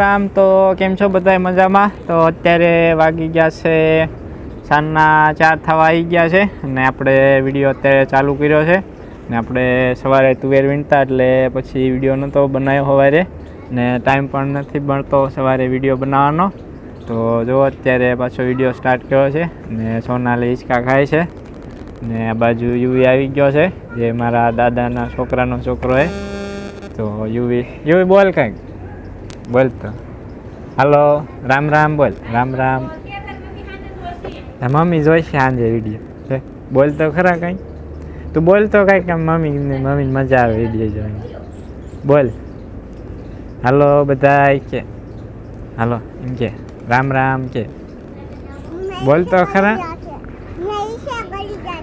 સીતારામ તો કેમ છો બધા મજામાં? તો અત્યારે વાગી ગયા છે, સાંજના ચાર થવા આવી ગયા છે અને આપણે વીડિયો અત્યારે ચાલુ કર્યો છે. ને આપણે સવારે તુવેર વીણતા એટલે પછી વીડિયો નહોતો બનાવ્યો સવારે. ને ટાઈમ પણ નથી મળતો સવારે વીડિયો બનાવવાનો. તો જો અત્યારે પાછો વીડિયો સ્ટાર્ટ કર્યો છે ને સોનાલી હિંચકા ખાય છે. ને આ બાજુ યુવી આવી ગયો છે, જે મારા દાદાના છોકરાનો છોકરો છે. તો યુવી યુવી બોલ કંઈક. બોલ તો હાલો રામ રામ બોલ રામ રામ. મમ્મી જોઈશે સાંજે વીડિયો બોલ તો ખરા કંઈ? તું બોલ તો કંઈક મમ્મી મમ્મીને મજા આવે વીડિયો જોવાની? બોલ. હાલો બધા કે. હાલો એમ કે રામ રામ કે. બોલ તો ખરા?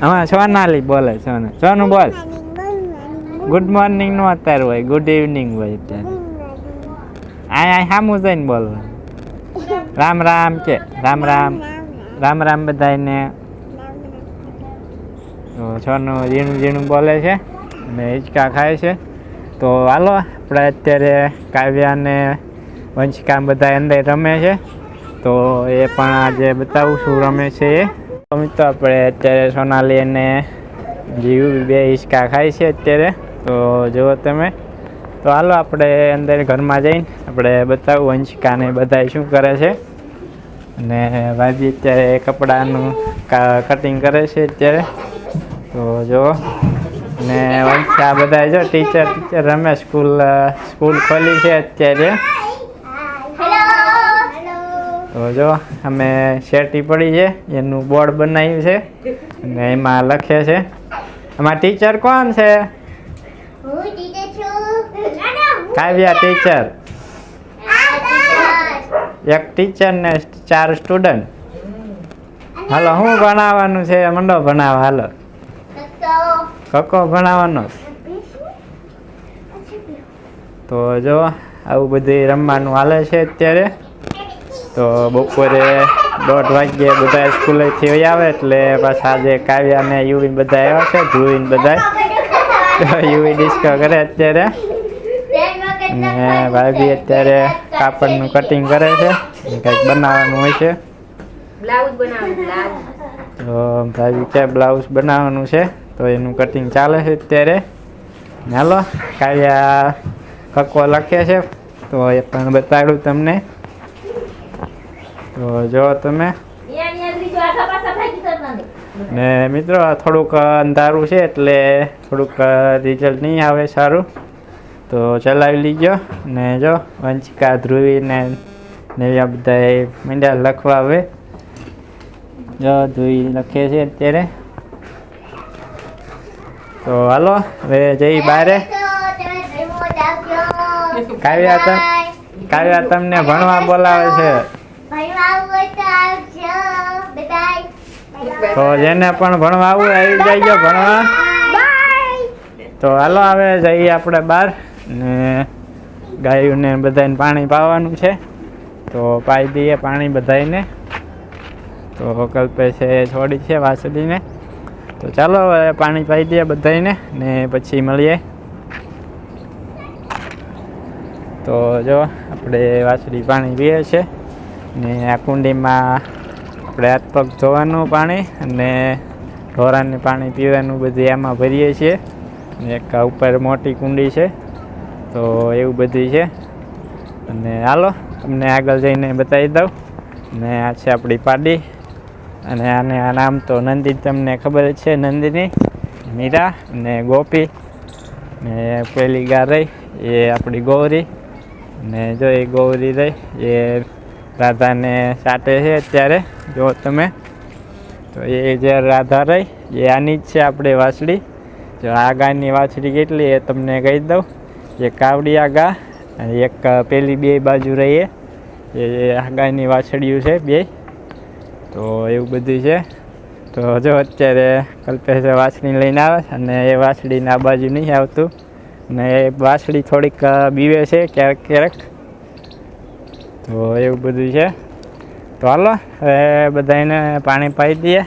હા સોનાલી બોલે સોના. સોનું બોલ. ગુડ મોર્નિંગ નો અત્યારે હોય ગુડ ઇવનિંગ હોય અત્યારે. આ આય સામું જઈને બોલવાનું રામ રામ કે, રામ રામ. રામ રામ બધાને સોનું ઝીણું ઝીણું બોલે છે ને હિંચકા ખાય છે. તો હાલો, આપણે અત્યારે કાવ્યાને વંશિકા બધા અંદર રમે છે. તો એ પણ આજે બતાવું શું રમે છે એ. તો આપણે અત્યારે સોનાલી અને જીવ બે હિંચકા ખાય છે અત્યારે. તો જુઓ તમે. તો હાલો આપણે અંદર ઘરમાં જઈને આપણે બતાવું વંશિકાને બધા શું કરે છે. અને ભાભી અત્યારે કપડાનું કટિંગ કરે છે અત્યારે. તો જો ને વંશા બધા જો ટીચર ટીચર રમે સ્કૂલ સ્કૂલ ખોલી છે અત્યારે. તો જો અમે શેટી પડી છે એનું બોર્ડ બનાવ્યું છે અને એમાં લખે છે. આમાં ટીચર કોણ છે? કાવ્યા ટીચર એક ટીચર ને ચાર સ્ટુડન્ટ હાલો શું ભણાવવાનું છે? મંડો ભણાવ હાલો. કકો ભણાવવાનો. તો જો આવું બધું રમવાનું હાલે છે અત્યારે. તો બપોરે દોઢ વાગ્યે બધા સ્કૂલેથી વહી આવે એટલે પાછા આજે કાવ્યા ને યુવી બધા આવ્યા છે ધ્રુવીને બધા યુવી ડિસ્કો કરે અત્યારે. ને ભાભી અત્યારે કાપડનું કટિંગ કરે છે. કંઈક બનાવવાનું હોય છે. તો ભાભી કે બ્લાઉઝ બનાવવાનું છે. તો એનું કટિંગ ચાલે છે અત્યારે. હાલો કાવ્યા કક્કો લખે છે. તો એ પણ બતાડું તમને. તો જો તમે. ને મિત્રો થોડુંક અંધારું છે એટલે થોડુંક રિઝલ્ટ નહીં આવે સારું. તો ચલાવી લીજો ને જો વંચિકા ધ્રુવી ને નેવ્યા બધા મીંડા લખવા હવે. જો ધ્રુવી લખે છે અત્યારે. તો હાલો હવે જઈ બારે. કાવ્યા તમ કાવ્યા તમને ભણવા બોલાવે છે. તો જેને પણ ભણવા આવું આવી જાય ભણવા. તો હાલો હવે જઈએ આપણે બહાર ને ગાયોને બધાને પાણી પાવાનું છે. તો પાઈ દઈએ પાણી બધાને તો કલ્પે છે છોડી છે વાસળીને તો ચાલો હવે પાણી પાઈ દઈએ બધાને ને પછી મળીએ. તો જો આપણે વાસળી પાણી પીએ છે ને આ કુંડીમાં આપણે હાથ પગ ધોવાનું પાણી અને ઢોરાને પાણી પીવાનું બધું એમાં ભરીએ છીએ. ને એક ઉપર મોટી કુંડી છે. તો એવું બધું છે. અને હાલો, તમને આગળ જઈને બતાવી દઉં. ને આ છે આપણી પાડી. અને આને આ નામ તો નંદી, તમને ખબર છે, નંદિની, મીરા ને ગોપી. ને પહેલી ગા રહી, એ આપણી ગૌરી. ને જો એ ગૌરી રહી, એ રાધાને સાટે છે અત્યારે, જો તમે. તો એ જે રાધા રહી, એ આની જ છે આપણે વાછડી. જો આ ગાયની વાછડી કેટલી એ તમને કહી દઉં. એક કાવડી ગા અને એક પેલી બે બાજુ રહીએ. એ આ ગાયની વાછડીયું છે બે. તો એવું બધું છે. તો જો અત્યારે કલ્પેશ વાછડી લઈને આવે અને એ વાછડીને આ બાજુ નહીં આવતું. ને એ વાછડી થોડીક બીવે છે ક્યારેક ક્યારેક. તો એવું બધું છે. તો હાલો, હવે બધાને પાણી પાઈ દઈએ.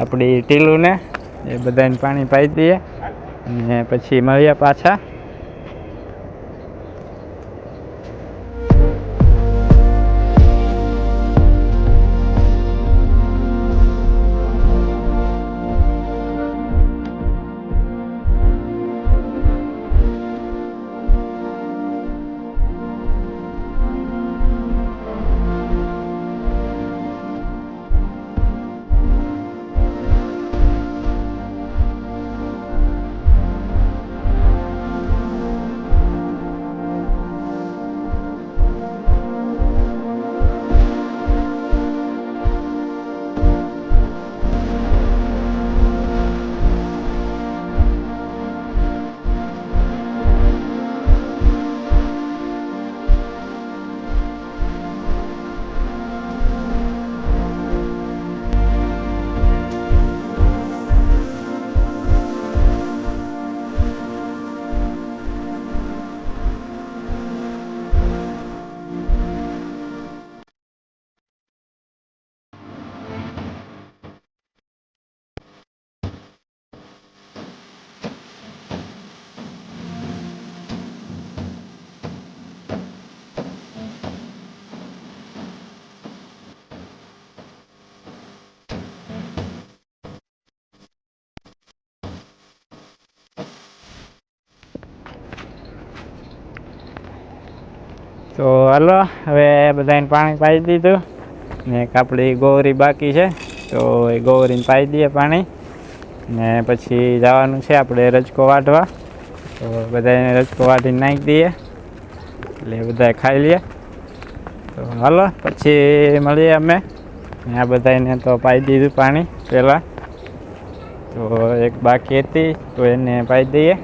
આપણી ટીલુને એ બધાને પાણી પાઈ દઈએ. અને પછી મળીએ પાછા. તો હાલો, હવે બધાને પાણી પાઈ દીધું. ને એક આપણી ગોવરી બાકી છે, તો એ ગોવરીને પાઈ દઈએ પાણી. ને પછી જવાનું છે આપણે રજકો વાટવા તો બધાને રજકો વાટીને નાખી દઈએ. એટલે બધા ખાઈ લઈએ તો હાલો, પછી મળીએ અમે. ને આ બધાને તો પાઈ દીધું પાણી પહેલાં. તો એક બાકી હતી, તો એને પાઈ દઈએ.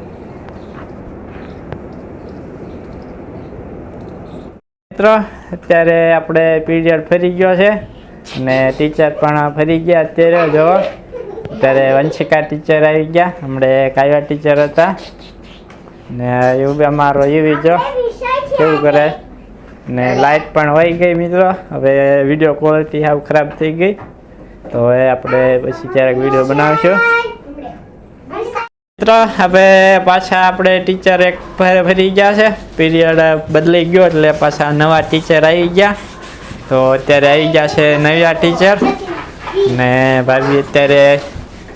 મિત્રો, અત્યારે આપણે પીરિયડ ફરી ગયો છે અને ટીચર પણ ફરી ગયા અત્યારે જો અત્યારે વંશિકા ટીચર આવી ગયા, હમણે કાયવા ટીચર હતા. ને એવું બી અમારો એવી જો, કેવું કરે? ને લાઇટ પણ વહી ગઈ મિત્રો, હવે વીડિયો ક્વોલિટી સાવ ખરાબ થઈ ગઈ. તો હવે આપણે પછી ક્યારેક વીડિયો બનાવીશું. મિત્રો, હવે પાછા આપણે ટીચર એક ફરી ગયા છે. પીરિયડ બદલાઈ ગયો એટલે પાછા નવા ટીચર આવી ગયા. તો અત્યારે આવી ગયા છે નવા ટીચર ને ભાભી અત્યારે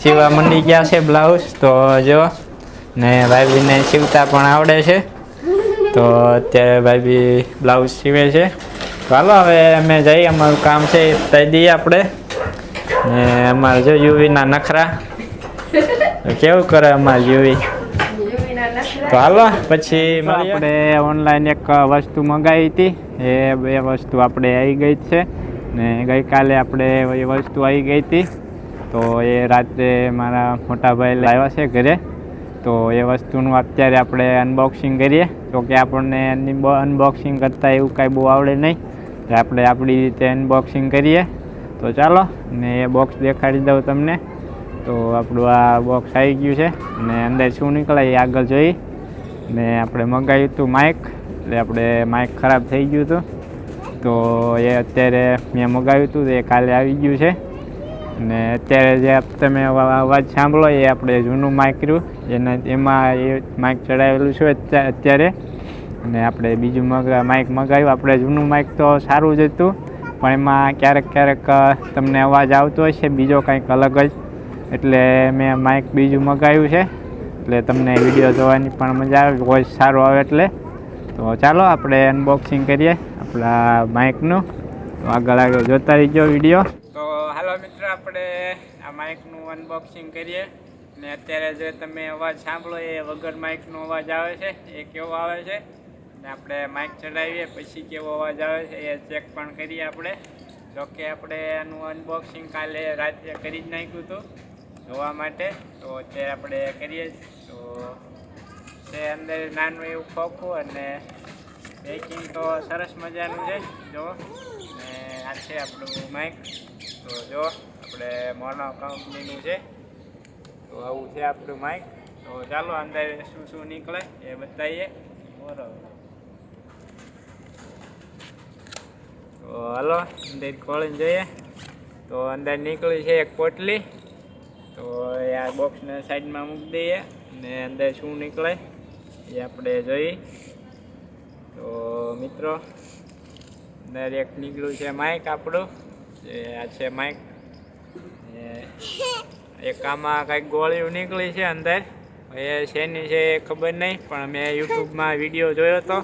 સીવા મંડી ગયા છે બ્લાઉઝ તો જો, ને ભાભીને સીવતા પણ આવડે છે. તો અત્યારે ભાભી બ્લાઉઝ સીવે છે. ચાલો હવે અમે જઈએ. અમારું કામ છે તઈ દઈએ આપણે. ને અમારે જો યુવીના નખરા. કેવું કરે અમારે યુવી? તો હાલો પછી આપણે ઓનલાઈન એક વસ્તુ મંગાવી હતી. એ બે વસ્તુ આપણે આવી ગઈ છે. ને ગઈકાલે આપણે એ વસ્તુ આવી ગઈ હતી. તો એ રાત્રે મારા મોટા ભાઈ લાવ્યા છે ઘરે. તો એ વસ્તુનું અત્યારે આપણે અનબોક્સિંગ કરીએ. તો કે આપણને અનબોક્સિંગ કરતાં એવું કાંઈ બહુ આવડે નહીં. તો આપણે આપણી રીતે અનબોક્સિંગ કરીએ. તો ચાલો ને એ બોક્સ દેખાડી દઉં તમને. તો આપણું આ બોક્સ આવી ગયું છે. અને અંદર શું નીકળે એ આગળ જોઈ. ને આપણે મંગાવ્યું હતું માઇક એટલે આપણે માઇક ખરાબ થઈ ગયું હતું. તો એ અત્યારે મેં મંગાવ્યું હતું એ કાલે આવી ગયું છે. અને અત્યારે જે તમે અવાજ સાંભળો એ આપણે જૂનું માઇક રહ્યું. એના, એમાં એ માઇક ચડાવેલું છે અત્યારે. અને આપણે બીજું માઇક મગાવ્યું. આપણે જૂનું માઇક તો સારું જ હતું. પણ એમાં ક્યારેક ક્યારેક તમને અવાજ આવતો હશે, બીજો કંઈક અલગ જ. એટલે મેં માઇક બીજું મગાવ્યું છે. એટલે તમને વીડિયો જોવાની પણ મજા આવે વોઇસ સારો આવે એટલે. તો ચાલો આપણે અનબોક્સિંગ કરીએ આપણા માઇકનું તો આગળ આગળ જોતા રહીજો વીડિયો તો હાલો મિત્ર, આપણે આ માઇકનું અનબોક્સિંગ કરીએ. ને અત્યારે જે તમે અવાજ સાંભળો એ વગર માઇકનો અવાજ આવે છે. એ કેવો આવે છે? ને આપણે માઇક ચડાવીએ પછી કેવો અવાજ આવે છે એ ચેક પણ કરીએ આપણે. જોકે આપણે આનું અનબોક્સિંગ કાલે રાત્રે કરી જ નાખ્યું હતું. જોવા માટે. તો અત્યારે આપણે કરીએ તો તે અંદર નાનું એવું ખોખું અને પેકિંગ તો સરસ મજાનું છે. જો. અને આ છે આપણું માઇક તો જો, આપણે મોનો કંપનીનું છે. તો આવું છે આપણું માઇક તો ચાલો અંદર શું શું નીકળે એ બતાવીએ. બરાબર. તો હાલો, અંદર ખોલીને જોઈએ. તો અંદર નીકળી છે એક પોટલી. તો આ બોક્સને સાઈડમાં મૂકી દઈએ ને અંદર શું નીકળે એ આપણે જોઈએ તો મિત્રો, અંદર એક નીકળ્યું છે માઇક આપણું, જે આ છે માઇક એક આમાં કંઈક ગોળીઓ નીકળી છે અંદર. એ શેની છે એ ખબર નહીં, પણ મેં યુટ્યુબમાં વીડિયો જોયો હતો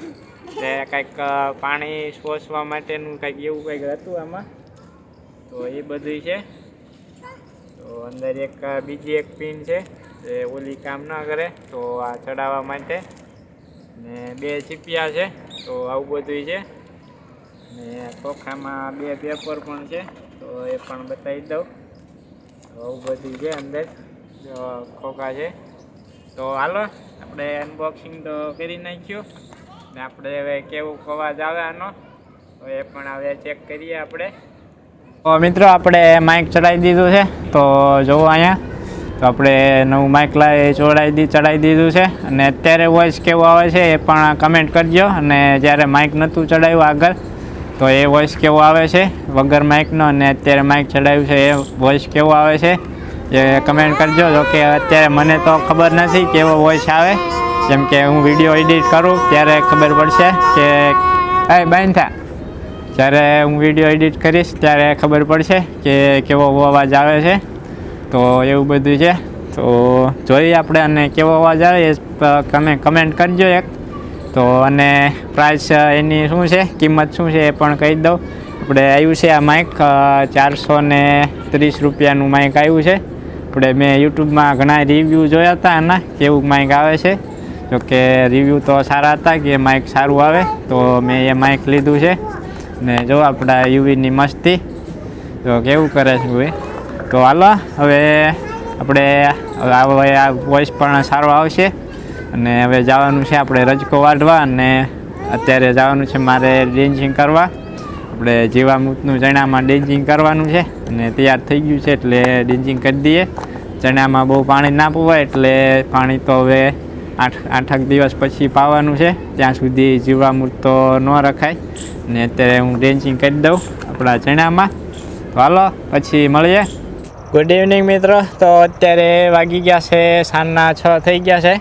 તે કંઈક પાણી શોષવા માટેનું કંઈક એવું કંઈક હતું આમાં. તો એ બધું છે. તો અંદર એક બીજી એક પિન છે એ ઓલી કામ ના કરે, તો આ ચડાવવા માટે. ને બે ચીપિયા છે, તો આવું બધું છે. ને ખોખામાં બે પેપર પણ છે, તો એ પણ બતાવી દઉં. તો આવું બધું છે અંદર ખોખા છે. તો હાલો, આપણે અનબોક્સિંગ તો કરી નાખ્યું. ને આપણે હવે કેવું ખવાજ આવે આનો, તો એ પણ હવે ચેક કરીએ આપણે. તો મિત્રો, આપણે માઇક ચડાવી દીધું છે. તો જુઓ અહીંયા. તો આપણે નવું માઇક લાવી ચોડાવી દી ચડાવી દીધું છે. અને અત્યારે વોઇસ કેવો આવે છે એ પણ કમેન્ટ કરજો. અને જ્યારે માઇક નહોતું ચડાવ્યું આગળ, તો એ વોઇસ કેવો આવે છે? વગર માઇકનો અને અત્યારે માઇક ચડાવ્યું છે, એ વોઇસ કેવો આવે છે? એ કમેન્ટ કરજો. જો કે અત્યારે મને તો ખબર નથી કેવો વોઇસ આવે. જેમ કે હું વીડિયો એડિટ કરું, ત્યારે ખબર પડશે કે, એ બાંધ થા. જ્યારે હું વીડિયો એડિટ કરીશ, ત્યારે ખબર પડશે કે કેવો અવાજ આવે છે. તો એવું બધું છે. તો જોઈએ આપણે અને કેવો અવાજ આવે એ તમે કમેન્ટ કરજો એક. તો અને પ્રાઇસ એની શું છે, કિંમત શું છે એ પણ કહી દઉં. આપણે આવ્યું છે આ માઇક ચારસો ને ત્રીસ રૂપિયાનું માઇક આવ્યું છે. આપણે મેં યુટ્યુબમાં ઘણા રિવ્યૂ જોયા હતા આના કેવું માઇક આવે છે. જોકે રિવ્યૂ તો સારા હતા કે માઇક સારું આવે, તો મેં એ માઇક લીધું છે. ને જો આપણા યુવીની મસ્તી, તો કેવું કરે છે યુવી? તો હાલો, હવે આપણે, હવે આ વોઇસ પણ સારો આવશે. અને હવે જવાનું છે આપણે રજકો વાઢવા અને અત્યારે જવાનું છે મારે ડેન્જિંગ કરવા. આપણે જીવામૃતનું ચણામાં ડેન્જિંગ કરવાનું છે અને તૈયાર થઈ ગયું છે એટલે ડેન્જિંગ કરી દઈએ. ચણામાં બહુ પાણી ના પવાય એટલે પાણી તો હવે આઠ આઠક દિવસ પછી પાવાનું છે ત્યાં સુધી જીવામૃત તો ન રખાય. ને અત્યારે હું ડેન્સિંગ કરી દઉં આપણા ચણામાં. તો હાલો, પછી મળીએ. ગુડ ઇવનિંગ મિત્રો. તો અત્યારે વાગી ગયા છે, સાંજના છ થઈ ગયા છે.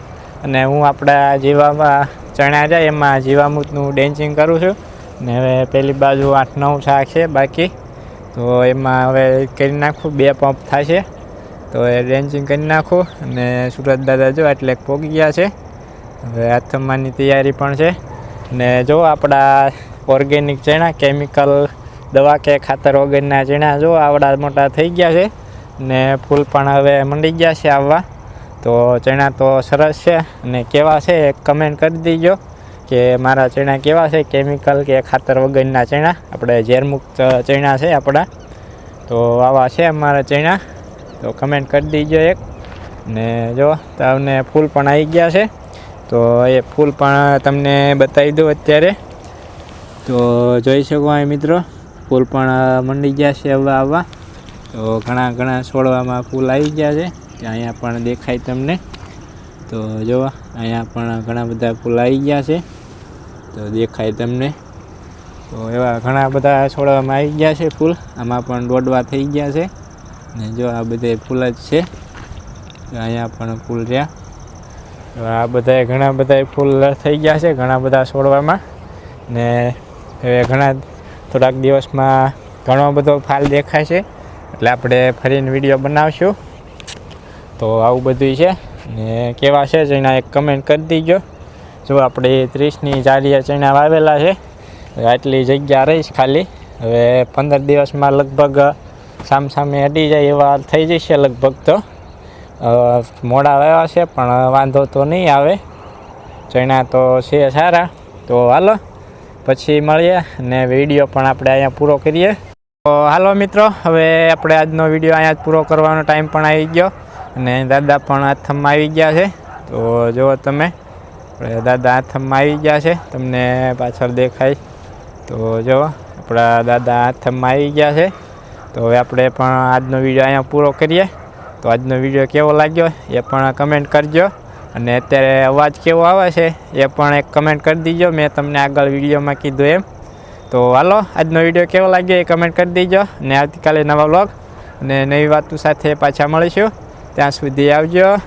અને હું આપણા જીવામાં ચણા જાય એમાં જીવામૃતનું ડેન્સિંગ કરું છું. ને હવે પેલી બાજુ આઠ નવ શાક છે બાકી. તો એમાં હવે કરી નાખું, બે પંપ થશે તો એ ડેન્ચિંગ કરી નાખું અને સુરત દાદા જો એટલે પોગી ગયા છે. હવે આથમવાની તૈયારી પણ છે. ને જો આપણા ઓર્ગેનિક ચણા કેમિકલ દવા કે ખાતર વગરના ચણા જો આવડા મોટા થઈ ગયા છે ને ફૂલ પણ હવે મંડી ગયા છે આવવા. તો ચણા તો સરસ છે અને કેવા છે એક કમેન્ટ કરી દીજો કે મારા ચણા કેવા છે કેમિકલ કે ખાતર વગરના ચણા. આપણે ઝેરમુક્ત ચણા છે આપણા તો આવા છે અમારા ચણા. તો કમેન્ટ કરી દીજો એક. ને જો, તમને ફૂલ પણ આવી ગયા છે. તો એ ફૂલ પણ તમને બતાવી દઉં અત્યારે. તો જોઈ શકો અહીં મિત્રો, ફૂલ પણ મંડી ગયા છે હવે આવવા. તો ઘણા ઘણા છોડવામાં ફૂલ આવી ગયા છે. કે અહીંયા પણ દેખાય તમને. તો જો, અહીંયા પણ ઘણા બધા ફૂલ આવી ગયા છે. તો દેખાય તમને. તો એવા ઘણા બધા છોડવામાં આવી ગયા છે ફૂલ. આમાં પણ દોડવા થઈ ગયા છે. ને જો આ બધા ફૂલ જ છે અહીંયા પણ ફૂલ રહ્યા. આ બધા ઘણા બધા ફૂલ થઈ ગયા છે, ઘણા બધા છોડવામાં. ને હવે ઘણા થોડાક દિવસમાં ઘણો બધો ફાલ દેખાય છે, એટલે આપણે ફરીને વીડિયો બનાવશું. તો આવું બધું છે, ને કેવા છે ચણા એક કમેન્ટ કરી દીજો. જો આપણે ત્રીસની જારીએ ચણા વાવેલા છે આટલી જગ્યા રહીશ ખાલી. હવે પંદર દિવસમાં લગભગ સામ સામે હટી જાય એવા થઈ જશે લગભગ તો. મોડા આવ્યા છે, પણ વાંધો તો નહીં આવે. ચણા તો છે સારા. તો હાલો, પછી મળીએ અને વીડિયો પણ આપણે અહીંયા પૂરો કરીએ. તો હાલો મિત્રો, હવે આપણે આજનો વીડિયો અહીંયા જ પૂરો કરવાનો ટાઈમ પણ આવી ગયો અને દાદા પણ હાથમાં આવી ગયા છે. તો જુઓ તમે, આપણે દાદા હાથમાં આવી ગયા છે, તમને પાછળ દેખાય. તો જુઓ આપણા દાદા હાથમાં આવી ગયા છે. તો હવે આપણે પણ આજનો વીડિયો અહીંયા પૂરો કરીએ. તો આજનો વીડિયો કેવો લાગ્યો એ પણ કમેન્ટ કરજો. અને અત્યારે અવાજ કેવો આવે છે એ પણ એક કમેન્ટ કરી દીજો. મેં તમને આગળ વિડીયોમાં કીધું એમ. તો હાલો, આજનો વીડિયો કેવો લાગ્યો એ કમેન્ટ કરી દીજો. અને આવતીકાલે નવા વ્લોગ અને નવી વાતો સાથે પાછા મળીશું. ત્યાં સુધી આવજો.